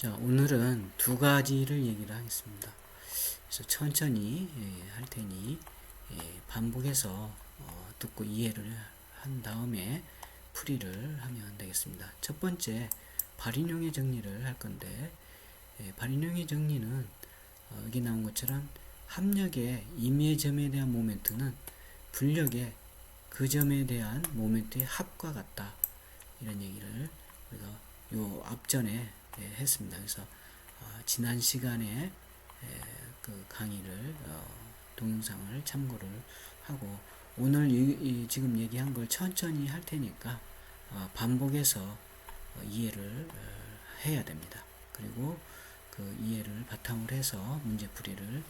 자, 오늘은 두 가지를 얘기를 하겠습니다. 그래서 천천히 예, 할 테니 예, 반복해서 어, 듣고 이해를 한 다음에 풀이를 하면 되겠습니다. 첫 번째, 발인용의 정리를 할 건데, 예, 발인용의 정리는 어, 여기 나온 것처럼 합력의 임의의 점에 대한 모멘트는 분력의 그 점에 대한 모멘트의 합과 같다. 이런 얘기를 우리가 요 앞전에 예, 했습니다. 그래서 어, 지난 시간에 예, 그 강의를 어, 동영상을 참고를 하고 오늘 이, 이 지금 얘기한 걸 천천히 할 테니까 어, 반복해서 어, 이해를 어, 해야 됩니다. 그리고 그 이해를 바탕으로 해서 문제풀이를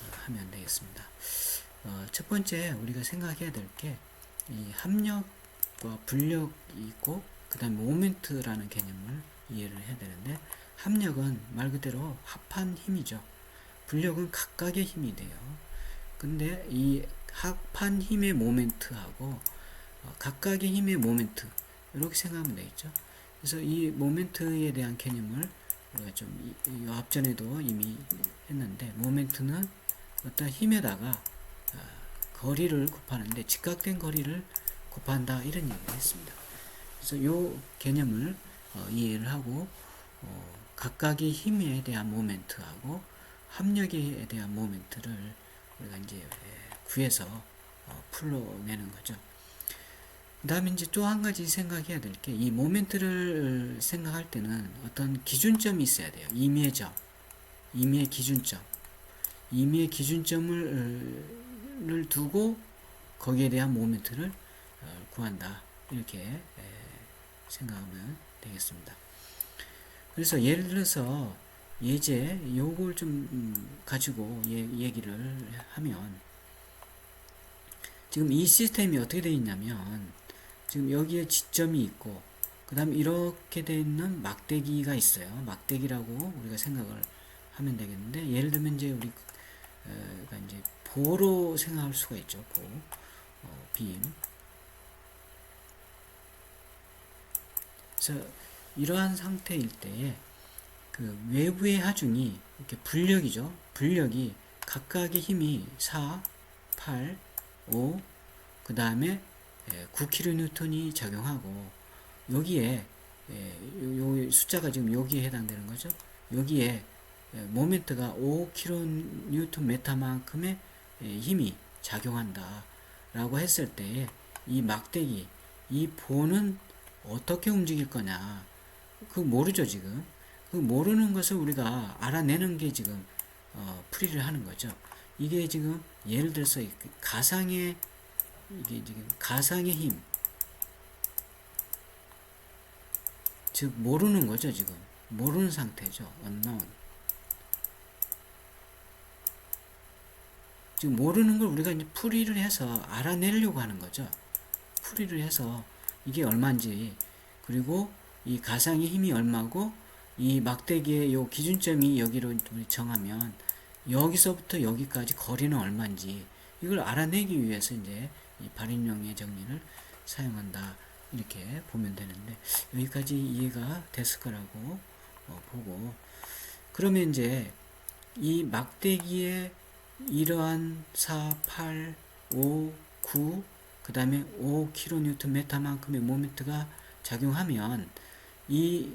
어, 하면 되겠습니다. 어, 첫 번째 우리가 생각해야 될 게 이 합력과 분력이 있고 그 다음 모멘트라는 개념을 이해를 해야 되는데 합력은 말 그대로 합한 힘이죠. 분력은 각각의 힘이 돼요. 근데 이 합한 힘의 모멘트하고 어, 각각의 힘의 모멘트 이렇게 생각하면 되겠죠. 그래서 이 모멘트에 대한 개념을 우리가 좀 앞전에도 이미 했는데 모멘트는 어떤 힘에다가 아, 거리를 곱하는데 직각된 거리를 곱한다 이런 얘기를 했습니다. 그래서 이 개념을 어, 이해를 하고 어, 각각의 힘에 대한 모멘트하고 합력에 대한 모멘트를 우리가 이제 예, 구해서 어, 풀어내는 거죠. 그 다음에 이제 또 한 가지 생각해야 될 게 이 모멘트를 생각할 때는 어떤 기준점이 있어야 돼요. 임의의 점, 임의의 기준점, 임의의 기준점을 를 두고 거기에 대한 모멘트를 어, 구한다 이렇게 에, 생각하면 되겠습니다. 그래서 예를 들어서 예제 요걸 좀 음, 가지고 예, 얘기를 하면 지금 이 시스템이 어떻게 되어 있냐면 지금 여기에 지점이 있고 그 다음 이렇게 되어 있는 막대기가 있어요. 막대기라고 우리가 생각을 하면 되겠는데 예를 들면 이제 우리 어, 가 이제 보로 생각할 수가 있죠. 보, 어, 빔. 그래서 이러한 상태일 때에 그 외부의 하중이 이렇게 분력이죠. 분력이 각각의 힘이 4, 8, 5, 그 다음에 9kN이 작용하고 여기에 요, 요 숫자가 지금 여기에 해당되는 거죠. 여기에 모멘트가 5kN 메타만큼의 힘이 작용한다 라고 했을 때이 막대기 이 보는 어떻게 움직일 거냐. 그 모르죠 지금. 그 모르는 것을 우리가 알아내는 게 지금 어, 풀이를 하는 거죠. 이게 지금 예를 들어서 가상의 이게 지금 가상의 힘. 즉 모르는 거죠 지금. 모르는 상태죠 unknown. 지금 모르는 걸 우리가 이제 풀이를 해서 알아내려고 하는 거죠. 풀이를 해서 이게 얼마인지. 그리고 이 가상의 힘이 얼마고 이 막대기의 요 기준점이 여기로 정하면 여기서부터 여기까지 거리는 얼마인지 이걸 알아내기 위해서 이제 이 발인용의 정리를 사용한다. 이렇게 보면 되는데 여기까지 이해가 됐을 거라고 어, 보고. 그러면 이제 이 막대기의 이러한 4, 8, 5, 9, 그 다음에 5kN 메타만큼의 모멘트가 작용하면 이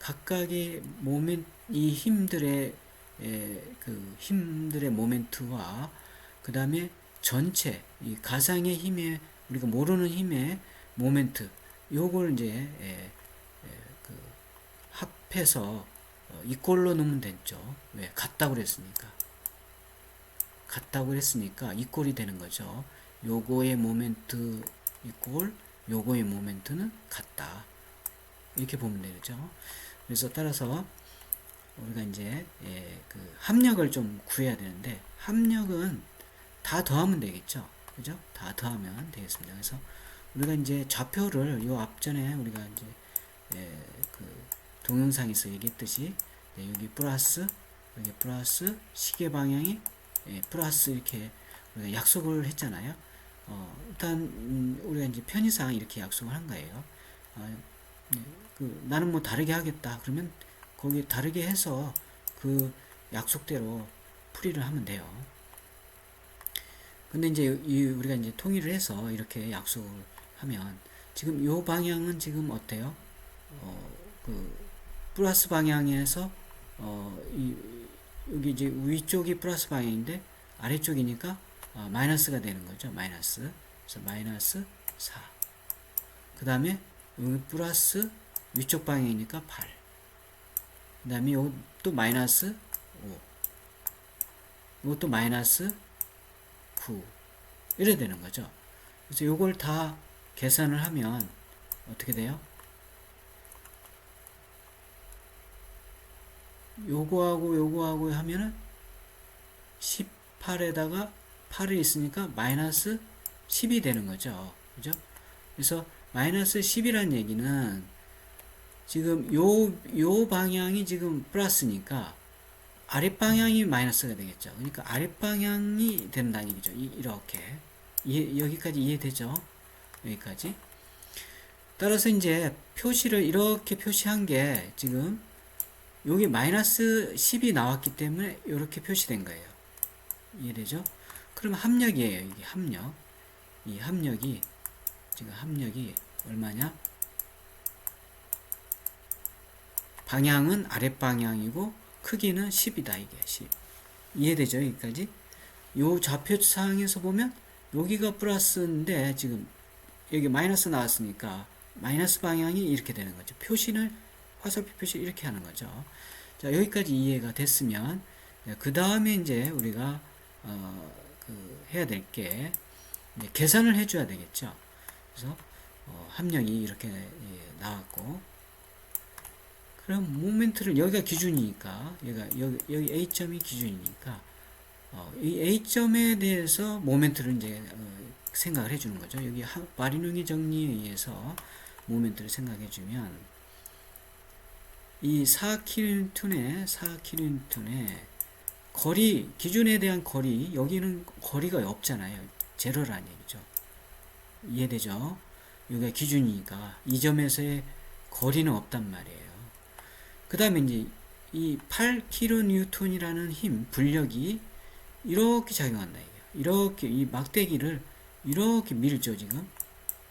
각각의 모멘 이 힘들의 에, 그 힘들의 모멘트와 그 다음에 전체 이 가상의 힘의 우리가 모르는 힘의 모멘트 요걸 이제 에, 에, 그 합해서 어, 이꼴로 넣으면 됐죠. 왜 같다고 그랬으니까. 같다고 했으니까 이꼴이 되는 거죠. 요거의 모멘트 이꼴 요거의 모멘트는 같다. 이렇게 보면 되죠. 그래서 따라서 우리가 이제 예, 그 합력을 좀 구해야 되는데 합력은 다 더하면 되겠죠. 그죠? 다 더하면 되겠습니다. 그래서 우리가 이제 좌표를 요 앞전에 우리가 이제 예, 그 동영상에서 얘기했듯이 네, 여기 플러스 여기 플러스 시계 방향이 예, 플러스 이렇게 우리가 약속을 했잖아요. 어, 일단 음, 우리가 이제 편의상 이렇게 약속을 한 거예요. 어, 예, 그, 나는 뭐 다르게 하겠다. 그러면 거기 다르게 해서 그 약속대로 풀이를 하면 돼요. 근데 이제 이 우리가 이제 통일을 해서 이렇게 약속을 하면 지금 요 방향은 지금 어때요? 어, 그 플러스 방향에서 어, 이 여기 이제 위쪽이 플러스 방향인데 아래쪽이니까 어, 마이너스가 되는 거죠. 마이너스. 그래서 마이너스 4. 그 다음에 여기 플러스 위쪽 방향이니까 8. 그 다음에 요또 마이너스 5. 이것도 마이너스 9. 이래 되는 거죠. 그래서 요걸 다 계산을 하면 어떻게 돼요? 요거하고 요거하고 하면은 18에다가 8이 있으니까 마이너스 10이 되는 거죠. 그죠? 그래서 마이너스 10이란 얘기는 지금 요, 요 방향이 지금 플러스니까 아랫방향이 마이너스가 되겠죠. 그러니까 아랫방향이 된다는 얘기죠. 이, 이렇게. 이해, 여기까지 이해되죠? 여기까지. 따라서 이제 표시를 이렇게 표시한 게 지금 여기 마이너스 10이 나왔기 때문에 이렇게 표시된 거예요. 이해되죠? 그럼 합력이에요. 이게 합력. 이 합력이 지금 합력이 얼마냐? 방향은 아랫방향이고 크기는 10이다 이게 10. 이해되죠? 여기까지? 요 좌표 상에서 보면 여기가 플러스인데 지금 여기 마이너스 나왔으니까 마이너스 방향이 이렇게 되는 거죠. 표시를 화살표 표시 이렇게 하는 거죠. 자 여기까지 이해가 됐으면 그 다음에 이제 우리가 어, 그 해야 될 게 계산을 해줘야 되겠죠. 그래서 어, 합력이 이렇게 예, 나왔고 그럼 모멘트를 여기가 기준이니까 여기가 여기, 여기 A 점이 기준이니까 어, 이 A 점에 대해서 모멘트를 이제 어, 생각을 해주는 거죠. 여기 마리노기 정리에 의해서 모멘트를 생각해주면 이 4킬로톤의 4킬로톤의 거리 기준에 대한 거리 여기는 거리가 없잖아요. 제로라는 얘기죠. 이해되죠? 여기가 기준이니까 이 점에서의 거리는 없단 말이에요. 그 다음에 이제 이 8kN이라는 힘, 분력이 이렇게 작용한다. 이게. 이렇게 이 막대기를 이렇게 밀죠, 지금.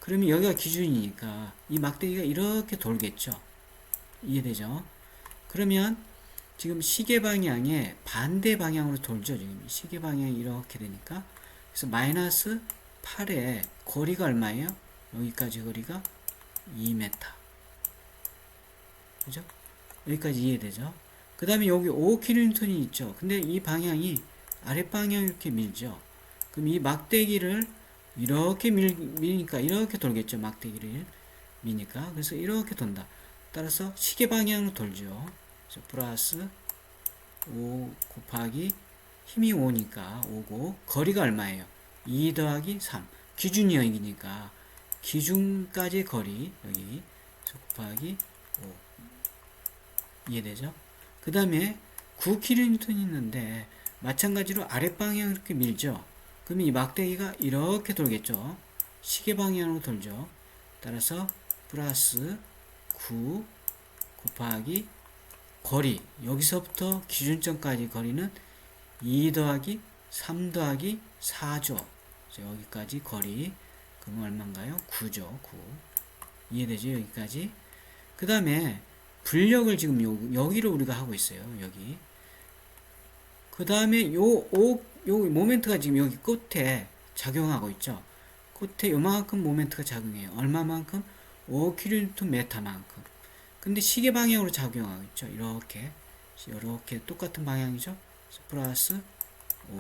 그러면 여기가 기준이니까 이 막대기가 이렇게 돌겠죠. 이해되죠? 그러면 지금 시계 방향에 반대 방향으로 돌죠. 지금 시계 방향이 이렇게 되니까. 그래서 마이너스 8의 거리가 얼마예요? 여기까지 거리가 2m. 그죠? 여기까지 이해되죠? 그 다음에 여기 5kN이 있죠. 근데 이 방향이 아랫방향 이렇게 밀죠. 그럼 이 막대기를 이렇게 밀, 미니까 이렇게 돌겠죠. 막대기를 미니까. 그래서 이렇게 돈다. 따라서 시계 방향으로 돌죠. 플러스 5 곱하기 힘이 5니까 5고 거리가 얼마예요? 2 더하기 3 기준이 여기니까 기준까지 거리 여기 곱하기 5 이해되죠? 그 다음에 9kN 있는데 마찬가지로 아랫방향 이렇게 밀죠. 그러면 이 막대기가 이렇게 돌겠죠. 시계 방향으로 돌죠. 따라서 플러스 9 곱하기 거리 여기서부터 기준점까지 거리는 2 더하기 3 더하기 4죠. 여기까지 거리 그럼 얼마인가요? 9죠. 9 이해되죠? 여기까지 그 다음에 분력을 지금 요, 여기로 우리가 하고 있어요. 여기 그 다음에 요, 오, 요 모멘트가 지금 여기 끝에 작용하고 있죠. 끝에 요만큼 모멘트가 작용해요. 얼마만큼? 5kNm만큼. 근데 시계 방향으로 작용하고 있죠. 이렇게. 이렇게 똑같은 방향이죠. 플러스 5.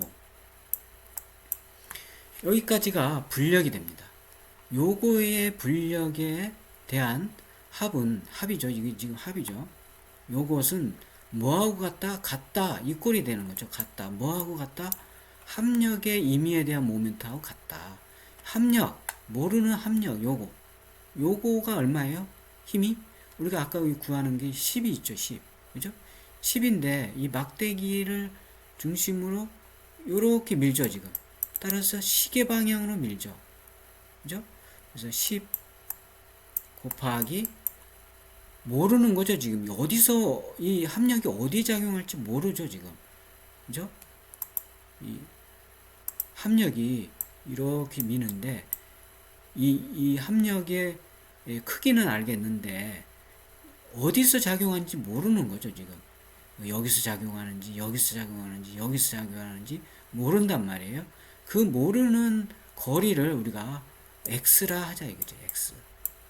여기까지가 분력이 됩니다. 요거의 분력에 대한 합은 합이죠. 이게 지금 합이죠. 요것은 뭐하고 같다? 같다. 이 꼴이 되는 거죠. 같다. 뭐하고 같다? 합력의 임의에 대한 모멘트하고 같다. 합력. 모르는 합력. 요거. 요거가 얼마예요? 힘이? 우리가 아까 구하는 게 10이 있죠. 10. 그죠? 10인데 이 막대기를 중심으로 요렇게 밀죠. 지금. 따라서 시계 방향으로 밀죠. 그죠? 그래서 10 곱하기 모르는 거죠, 지금. 어디서, 이 합력이 어디에 작용할지 모르죠, 지금. 그죠? 이 합력이 이렇게 미는데, 이, 이 합력의 예, 크기는 알겠는데, 어디서 작용하는지 모르는 거죠, 지금. 여기서 작용하는지, 여기서 작용하는지, 여기서 작용하는지 모른단 말이에요. 그 모르는 거리를 우리가 x라 하자 이거죠, x.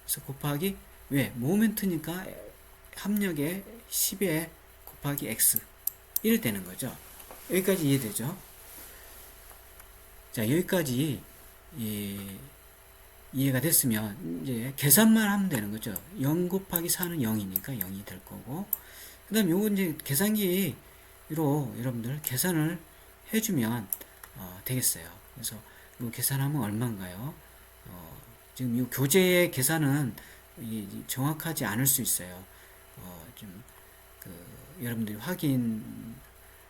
그래서 곱하기, 왜? 모멘트니까 합력의 10에 곱하기 x. 이래 되는 거죠. 여기까지 이해되죠? 자, 여기까지, 이, 이해가 됐으면 이제 계산만 하면 되는 거죠. 0 곱하기 4는 0이니까 0이 될 거고 그 다음 요거 이제 계산기로 여러분들 계산을 해주면 어, 되겠어요. 그래서 요 계산하면 얼마인가요? 어, 지금 요 교재의 계산은 이, 정확하지 않을 수 있어요. 어, 좀, 그, 여러분들이 확인,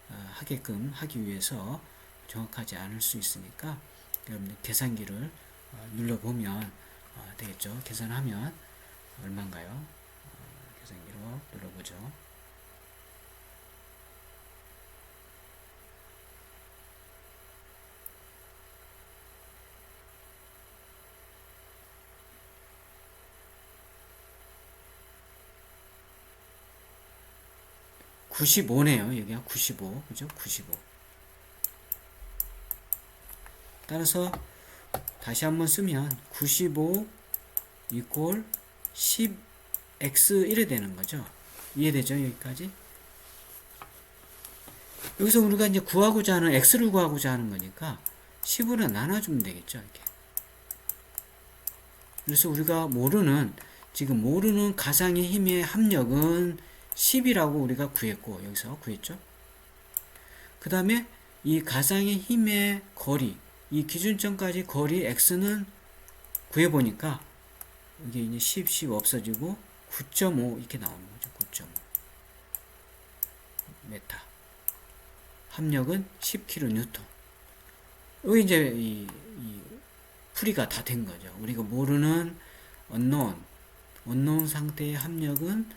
어, 하게끔 하기 위해서 정확하지 않을 수 있으니까 여러분들 계산기를 어, 눌러보면 어, 되겠죠. 계산하면 얼마인가요? 어, 계산기로 눌러보죠. (95네요) 여기가 (95) 그죠 (95) 따라서 다시 한번 쓰면 95 이꼴 10x 이래 되는 거죠. 이해되죠? 여기까지? 여기서 우리가 이제 구하고자 하는 x를 구하고자 하는 거니까 10으로 나눠주면 되겠죠. 이렇게. 그래서 우리가 모르는 지금 모르는 가상의 힘의 합력은 10이라고 우리가 구했고 여기서 구했죠. 그 다음에 이 가상의 힘의 거리 이 기준점까지 거리 x는 구해보니까 이게 이제 10, 10 없어지고 9.5 이렇게 나오는 거죠. 9.5 메타 합력은 10kN 여기 이제 이, 이 풀이가 다 된 거죠. 우리가 모르는 언노운 언노운 상태의 합력은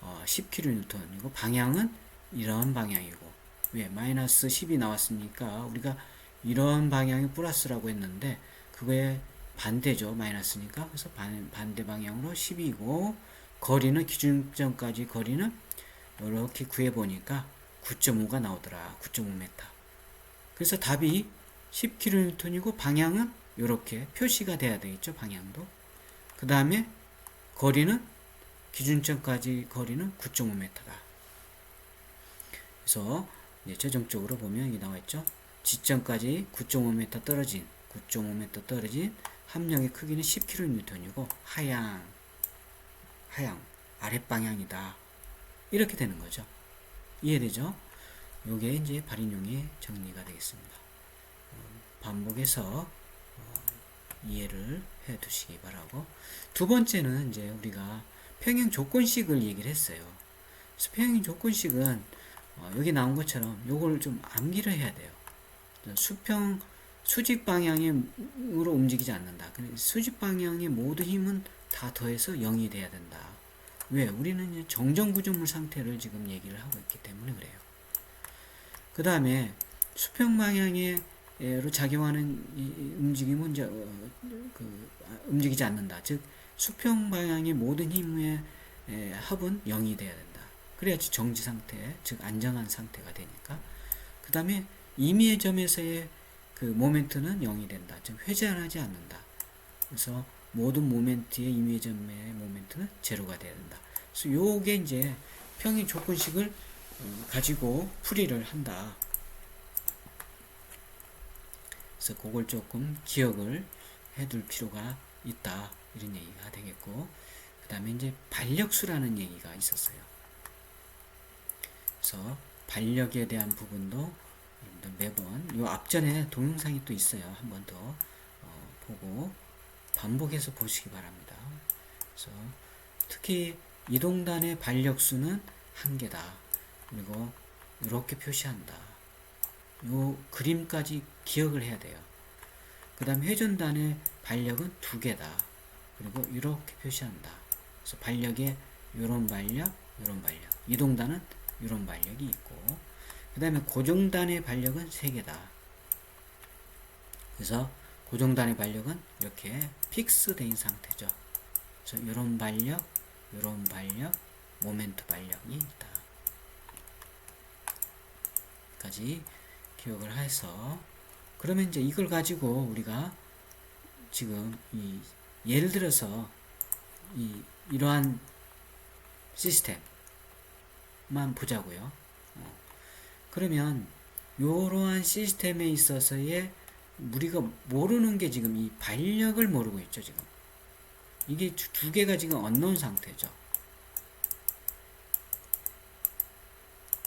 어, 10kN이고 방향은 이런 방향이고 왜 마이너스 10이 나왔으니까 우리가 이런 방향이 플러스라고 했는데 그거에 반대죠. 마이너스니까. 그래서 반, 반대 방향으로 10이고 거리는 기준점까지 거리는 이렇게 구해 보니까 9.5가 나오더라. 9.5m. 그래서 답이 10kN이고 방향은 이렇게 표시가 돼야 되겠죠. 방향도. 그 다음에 거리는 기준점까지 거리는 9.5m다. 그래서 이제 최종적으로 보면 여기 나와 있죠. 지점까지 9.5m 떨어진 9.5m 떨어진 함량의 크기는 10kN이고 하향 하향 아랫방향이다. 이렇게 되는 거죠. 이해되죠? 요게 이제 발인용의 정리가 되겠습니다. 어, 반복해서 어, 이해를 해 두시기 바라고. 두 번째는 이제 우리가 평행 조건식을 얘기를 했어요. 그래서 평행 조건식은 어, 여기 나온 것처럼 요걸 좀 암기를 해야 돼요 수평 수직 방향으로 움직이지 않는다. 수직 방향의 모든 힘은 다 더해서 0이 돼야 된다. 왜? 우리는 정정 구조물 상태를 지금 얘기를 하고 있기 때문에 그래요. 그 다음에 수평 방향으로 작용하는 움직임은 이제 어, 그 아, 움직이지 않는다. 즉 수평 방향의 모든 힘의 합은 0이 돼야 된다. 그래야지 정지 상태, 즉 안정한 상태가 되니까. 그 다음에 임의의 점에서의 그 모멘트는 0이 된다. 즉 회전하지 않는다. 그래서 모든 모멘트의 임의의 점의 모멘트는 제로가 된다. 그래서 요게 이제 평행 조건식을 어, 가지고 풀이를 한다. 그래서 그걸 조금 기억을 해둘 필요가 있다. 이런 얘기가 되겠고, 그 다음에 이제 반력수라는 얘기가 있었어요. 그래서 반력에 대한 부분도 매번 이 앞전에 동영상이 또 있어요. 한 번 더 어, 보고 반복해서 보시기 바랍니다. 그래서 특히 이동단의 반력수는 한 개다. 그리고 이렇게 표시한다. 요 그림까지 기억을 해야 돼요. 그 다음 회전단의 반력은 두 개다. 그리고 이렇게 표시한다. 그래서 반력의 요런 반력, 요런 반력. 이동단은 요런 반력이 있고 그 다음에 고정단의 반력은 3개다. 그래서 고정단의 반력은 이렇게 픽스된 상태죠. 그래서 요런 반력, 요런 반력, 모멘트 반력이 있다. 까지 기억을 해서 그러면 이제 이걸 가지고 우리가 지금 이 예를 들어서 이 이러한 시스템만 보자고요. 어. 그러면 이러한 시스템에 있어서의 우리가 모르는 게 지금 이 반력을 모르고 있죠 지금. 이게 두, 두 개가 지금 언노운 상태죠.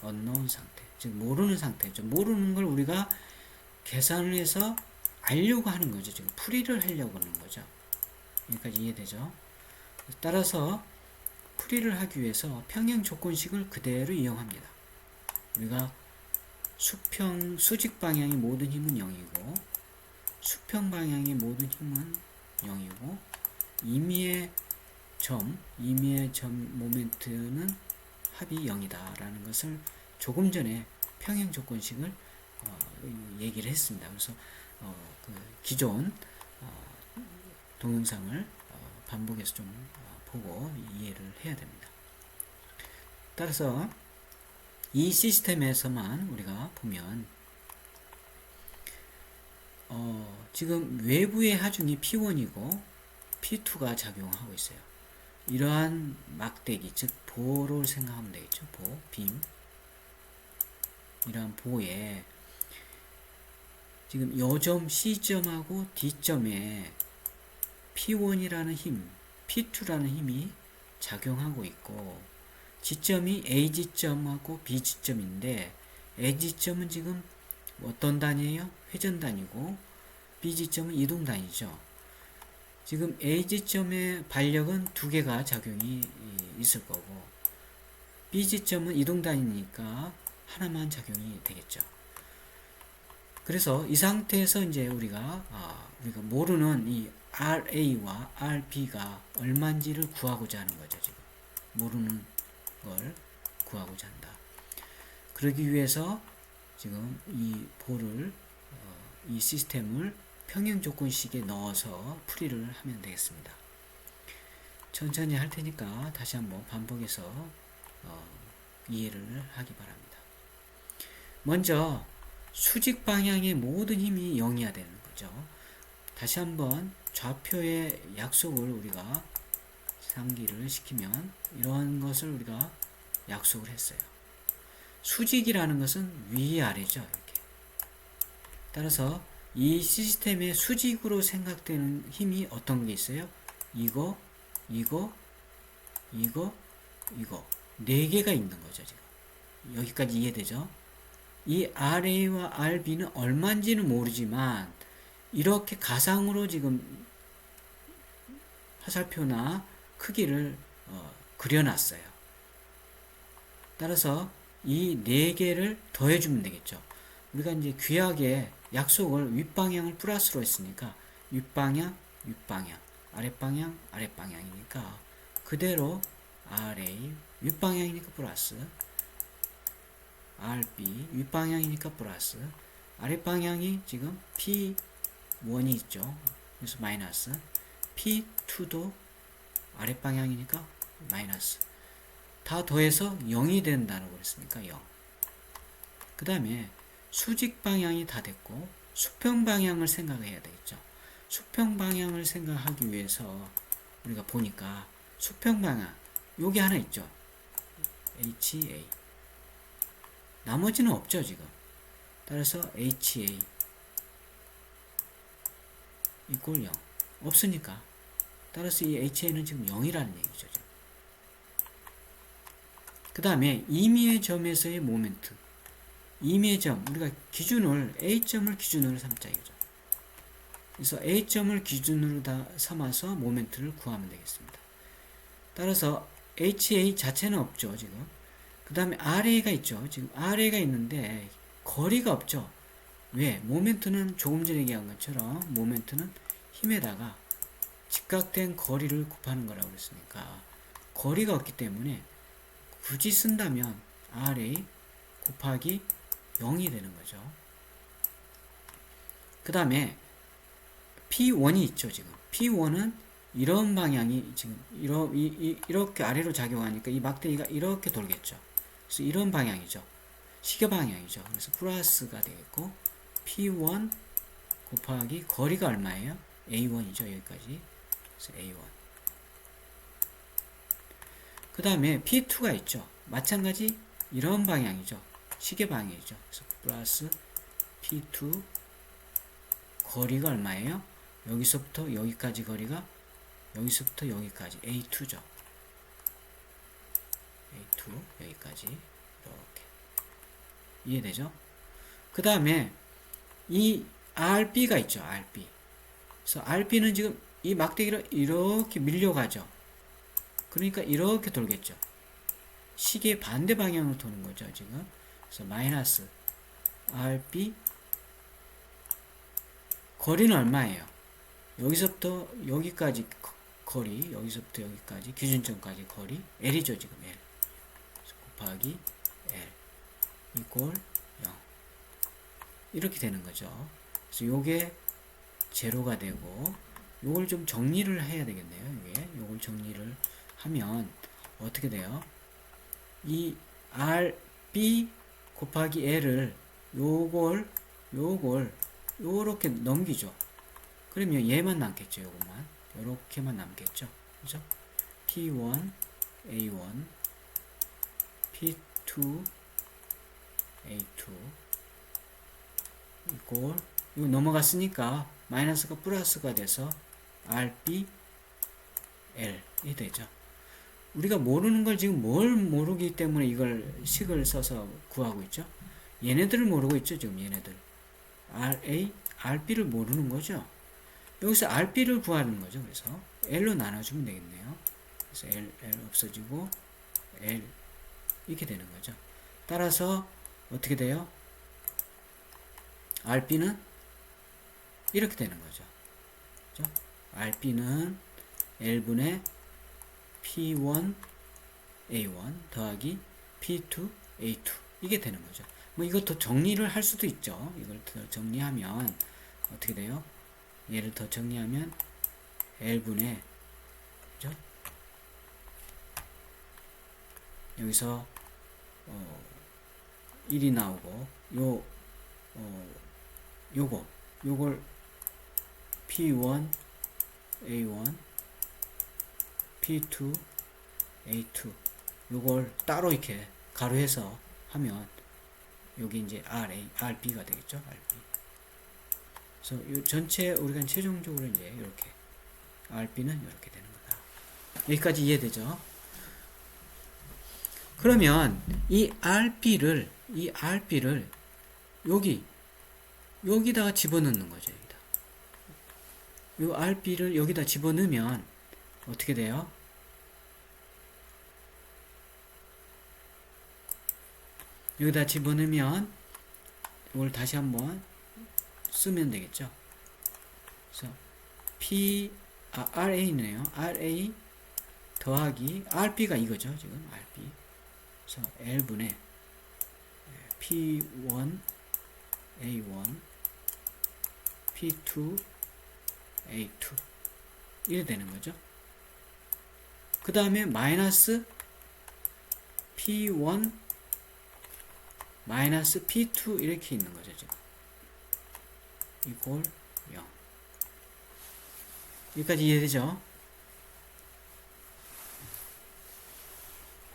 언노운 상태. 지금 모르는 상태죠. 모르는 걸 우리가 계산을 해서 알려고 하는 거죠 지금. 풀이를 하려고 하는 거죠. 여기까지 이해되죠? 따라서 풀이를 하기 위해서 평행 조건식을 그대로 이용합니다. 우리가 수평 수직 방향의 모든 힘은 0이고 수평 방향의 모든 힘은 0이고 임의의 점, 임의의 점 모멘트는 합이 0이다 라는 것을 조금 전에 평행 조건식을 어, 얘기를 했습니다. 그래서 어, 그 기존 어, 동영상을 어, 반복해서 좀 어, 보고 이해를 해야 됩니다. 따라서 이 시스템에서만 우리가 보면 어, 지금 외부의 하중이 P1이고 P2가 작용하고 있어요. 이러한 막대기, 즉 보를 생각하면 되겠죠. 보, 빔. 이러한 보에 지금 요점 C점하고 D점에 P1이라는 힘, P2라는 힘이 작용하고 있고 지점이 A지점하고 B지점인데 A지점은 지금 어떤 단위예요? 회전 단위고 B지점은 이동 단위죠. 지금 A지점의 반력은 두 개가 작용이 있을 거고 B지점은 이동 단위니까 하나만 작용이 되겠죠. 그래서 이 상태에서 이제 우리가 아, 우리가 모르는 이 RA와 RB가 얼마인지를 구하고자 하는 거죠. 지금 모르는 걸 구하고자 한다. 그러기 위해서 지금 이 볼을 어, 이 시스템을 평행 조건식에 넣어서 풀이를 하면 되겠습니다. 천천히 할 테니까 다시 한번 반복해서 어, 이해를 하기 바랍니다. 먼저 수직 방향의 모든 힘이 0이어야 되는 거죠. 다시 한번 좌표의 약속을 우리가 상기를 시키면 이런 것을 우리가 약속을 했어요. 수직이라는 것은 위아래죠. 이렇게. 따라서 이 시스템의 수직으로 생각되는 힘이 어떤 게 있어요? 이거, 이거, 이거, 이거. 네 개가 있는 거죠, 지금. 여기까지 이해되죠? 이 RA와 RB는 얼마인지는 모르지만, 이렇게 가상으로 지금 화살표나 크기를 어, 그려놨어요. 따라서 이 네 개를 더해주면 되겠죠. 우리가 이제 귀하게 약속을 윗방향을 플러스로 했으니까 윗방향, 윗방향, 아랫방향, 아랫방향이니까 그대로 RA 윗방향이니까 플러스 RB 윗방향이니까 플러스 아랫방향이 지금 P1이 있죠. 그래서 마이너스 P2도 아랫방향이니까 마이너스 다 더해서 0이 된다고 그랬으니까 0. 그 다음에 수직 방향이 다 됐고 수평 방향을 생각해야 되겠죠. 수평 방향을 생각하기 위해서 우리가 보니까 수평 방향 여기 하나 있죠. HA 나머지는 없죠 지금. 따라서 HA 이꼴 0 없으니까 따라서 이 HA는 지금 0이라는 얘기죠. 그 다음에 임의의 점에서의 모멘트. 임의의 점, 우리가 기준을 A점을 기준으로 삼자 이거죠. 그래서 A점을 기준으로 다 삼아서 모멘트를 구하면 되겠습니다. 따라서 HA 자체는 없죠, 지금. 그 다음에 RA가 있죠. 지금 RA가 있는데 거리가 없죠. 왜? 모멘트는 조금 전에 얘기한 것처럼 모멘트는 힘에다가 직각된 거리를 곱하는 거라고 그랬으니까 거리가 없기 때문에 굳이 쓴다면 RA 곱하기 0이 되는 거죠. 그 다음에 P1이 있죠, 지금. P1은 이런 방향이 지금 이러, 이, 이, 이렇게 아래로 작용하니까 이 막대기가 이렇게 돌겠죠. 그래서 이런 방향이죠. 시계 방향이죠. 그래서 플러스가 되겠고 P1 곱하기 거리가 얼마예요? A1이죠. 여기까지. 그래서 A1. 그 다음에 P2가 있죠. 마찬가지 이런 방향이죠. 시계 방향이죠. 그래서 플러스 P2 거리가 얼마예요? 여기서부터 여기까지 거리가 여기서부터 여기까지 A2죠. A2 여기까지 이렇게 이해되죠? 그 다음에 이 RB가 있죠. RB. 그래서 RB는 지금 이 막대기를 이렇게 밀려가죠. 그러니까 이렇게 돌겠죠. 시계 반대 방향으로 도는 거죠. 지금. 그래서 마이너스 RB 거리는 얼마예요? 여기서부터 여기까지 거- 거리, 여기서부터 여기까지 기준점까지 거리 L이죠 지금 L. 곱하기 L 이꼴 0 이렇게 되는 거죠. 그래서 요게 제로가 되고 요걸 좀 정리를 해야 되겠네요. 이게 요걸 정리를 하면 어떻게 돼요? 이 RB 곱하기 L을 요걸 요걸 요렇게 넘기죠. 그러면 얘만 남겠죠. 요것만. 요렇게만 남겠죠. 그죠? P1 A1 P2 A2 이꼴 이거 넘어갔으니까 마이너스가 플러스가 돼서 RB L이 되죠. 우리가 모르는 걸 지금 뭘 모르기 때문에 이걸 식을 써서 구하고 있죠. 얘네들을 모르고 있죠. 지금 얘네들. RA, RB를 모르는 거죠. 여기서 RB를 구하는 거죠. 그래서 L로 나눠주면 되겠네요. 그래서 L, L 없어지고 L 이렇게 되는 거죠. 따라서 어떻게 돼요? RB는 이렇게 되는 거죠. 그죠? RB는 L분의 P1 A1 더하기 P2 A2 이게 되는 거죠. 뭐 이것도 정리를 할 수도 있죠. 이걸 더 정리하면 어떻게 돼요? 얘를 더 정리하면 L분의 그죠? 여기서 어 1이 나오고 요 어, 요거 요걸 P1 A1 P2 A2 요걸 따로 이렇게 가로해서 하면 여기 이제 RA, RB가 되겠죠. RB. 그래서 요 전체 우리가 최종적으로 이제 이렇게 RB는 이렇게 되는 거다. 여기까지 이해되죠? 그러면 이 RB를 이 RB를 여기 여기다가 집어넣는 거죠. 요 RB를 여기다 집어넣으면 어떻게 돼요? 여기다 집어넣으면 이걸 다시 한번 쓰면 되겠죠. 그래서 P 아, RA네요. RA 더하기 RB가 이거죠. 지금 RB. 그래서 L분의 P1 A1 P2 A2 이래 되는 거죠. 그 다음에 마이너스 P1 마이너스 P2 이렇게 있는 거죠, 지금. 이꼴 0. 여기까지 이해되죠?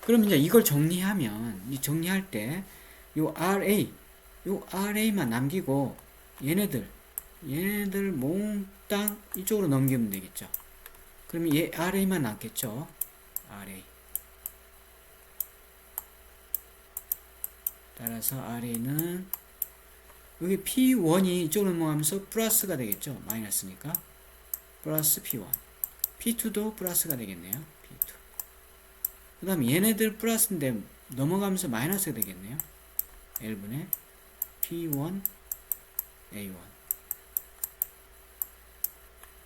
그럼 이제 이걸 정리하면, 이 정리할 때, 요 RA, 요 RA만 남기고, 얘네들, 얘네들 몽땅 이쪽으로 넘기면 되겠죠. 그러면 얘 RA만 남겠죠. RA. 따라서 RA는 여기 P1이 이쪽으로 넘어가면서 플러스가 되겠죠. 마이너스니까. 플러스 P1. P2도 플러스가 되겠네요. P2. 그 다음 얘네들 플러스인데 넘어가면서 마이너스가 되겠네요. L분의 P1 A1.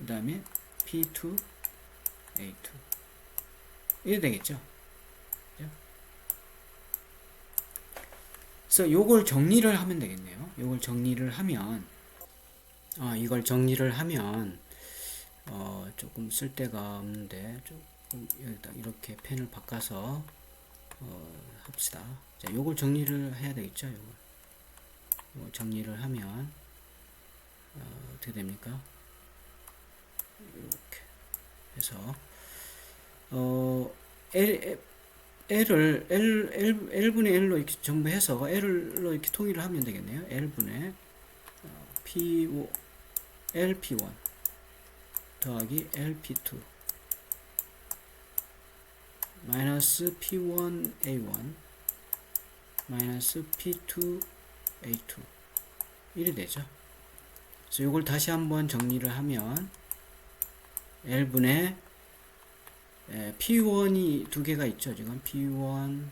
그 다음에 P2 A2. 이래 되겠죠. 그래서 요걸 정리를 하면 되겠네요. 요걸 정리를 하면 아 이걸 정리를 하면 어 조금 쓸 데가 없는데 조금 여기다 이렇게 펜을 바꿔서 어 합시다. 자 요걸 정리를 해야 되겠죠. 요걸 정리를 하면 어, 어떻게 됩니까? 이렇게 해서 어 L, L을 L, L, L분의 L로 이렇게 전부 해서 L로 이렇게 통일을 하면 되겠네요. L분의 어, P5 LP1 더하기 LP2 마이너스 P1A1 마이너스 P2A2 이래 되죠. 그래서 이걸 다시 한번 정리를 하면 L분의 에, P1이 두 개가 있죠. 지금 P1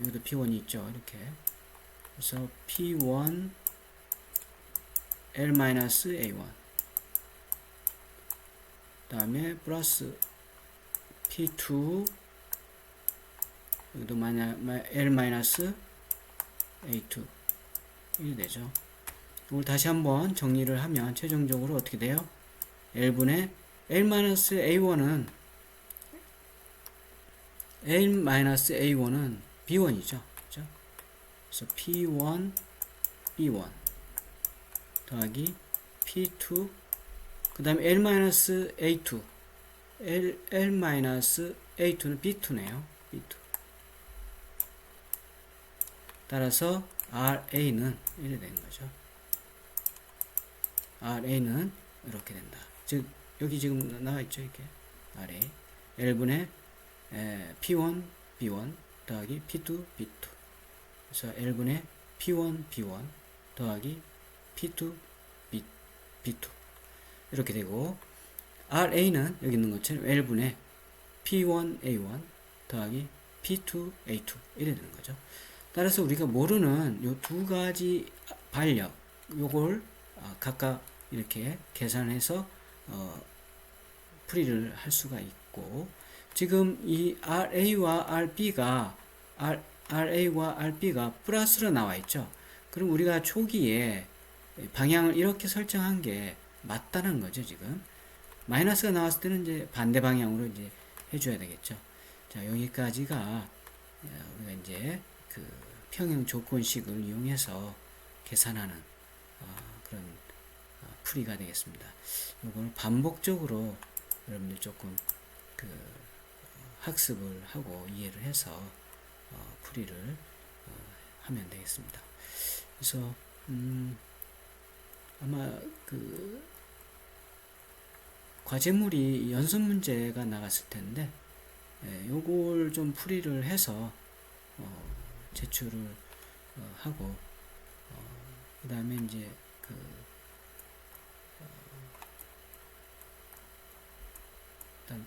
여기도 P1이 있죠. 이렇게 그래서 P1 L-A1 다음에 플러스 P2 여기도 L-A2 이렇게 되죠. 이걸 다시 한번 정리를 하면 최종적으로 어떻게 돼요? L분의 L-A1은 L-A1은 B1이죠. 그죠? 그래서 P1, B1 더하기 P2 그 다음에 L-A2 L, L-A2는 B2네요. B2 따라서 RA는 이렇게 되는 거죠. RA는 이렇게 된다. 즉 여기 지금 나와 있죠 이렇게. RA L분의 에, P1 B1 더하기 P2 B2 그래서 L분의 P1 B1 더하기 P2 B, B2 이렇게 되고 RA는 여기 있는 것처럼 L분의 P1 A1 더하기 P2 A2 이래 되는 거죠. 따라서 우리가 모르는 요 두 가지 반력 요걸 아, 각각 이렇게 계산해서 어, 풀이를 할 수가 있고 지금 이 RA와 RB가 R, RA와 RB가 플러스로 나와 있죠. 그럼 우리가 초기에 방향을 이렇게 설정한 게 맞다는 거죠, 지금. 마이너스가 나왔을 때는 이제 반대 방향으로 이제 해줘야 되겠죠. 자, 여기까지가 어, 우리가 이제 그 평형 조건식을 이용해서 계산하는 어, 그런 어, 풀이가 되겠습니다. 이걸 반복적으로 여러분들 조금 그 학습을 하고 이해를 해서 어, 풀이를 어, 하면 되겠습니다. 그래서 음, 아마 그 과제물이 연습 문제가 나갔을 텐데 예, 요걸 좀 풀이를 해서 어, 제출을 어, 하고 어, 그 다음에 이제 그 일단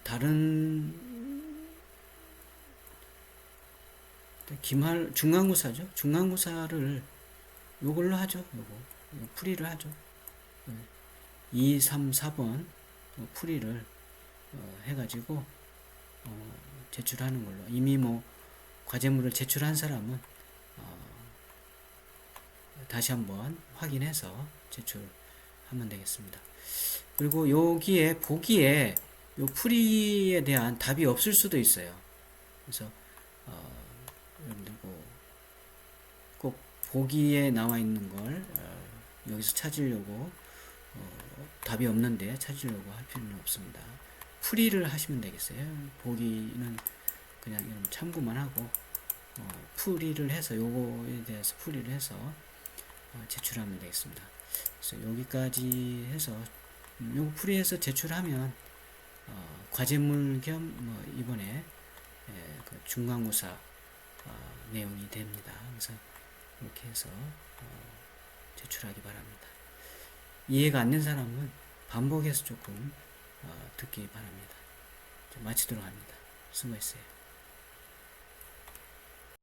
다른 기말 중간고사죠. 중간고사를 요걸로 하죠. 요거 풀이를 하죠. 2, 3, 4번 풀이를 어, 해가지고 어, 제출하는 걸로 이미 뭐 과제물을 제출한 사람은 어, 다시 한번 확인해서 제출하면 되겠습니다. 그리고 여기에 보기에 요 풀이에 대한 답이 없을 수도 있어요. 그래서 어, 여러분들 뭐꼭 보기에 나와 있는 걸 어, 여기서 찾으려고 어, 답이 없는데 찾으려고 할 필요는 없습니다. 풀이를 하시면 되겠어요. 보기는 그냥 참고만 하고 어, 풀이를 해서 요거에 대해서 풀이를 해서 어, 제출하면 되겠습니다. 그래서 여기까지 해서 음, 요거 풀이해서 제출하면 어, 과제물 겸 뭐 이번에 예, 그 중간고사 어, 내용이 됩니다. 그래서 이렇게 해서 어, 제출하기 바랍니다. 이해가 안 된 사람은 반복해서 조금 어, 듣기 바랍니다. 마치도록 합니다. 수고했어요.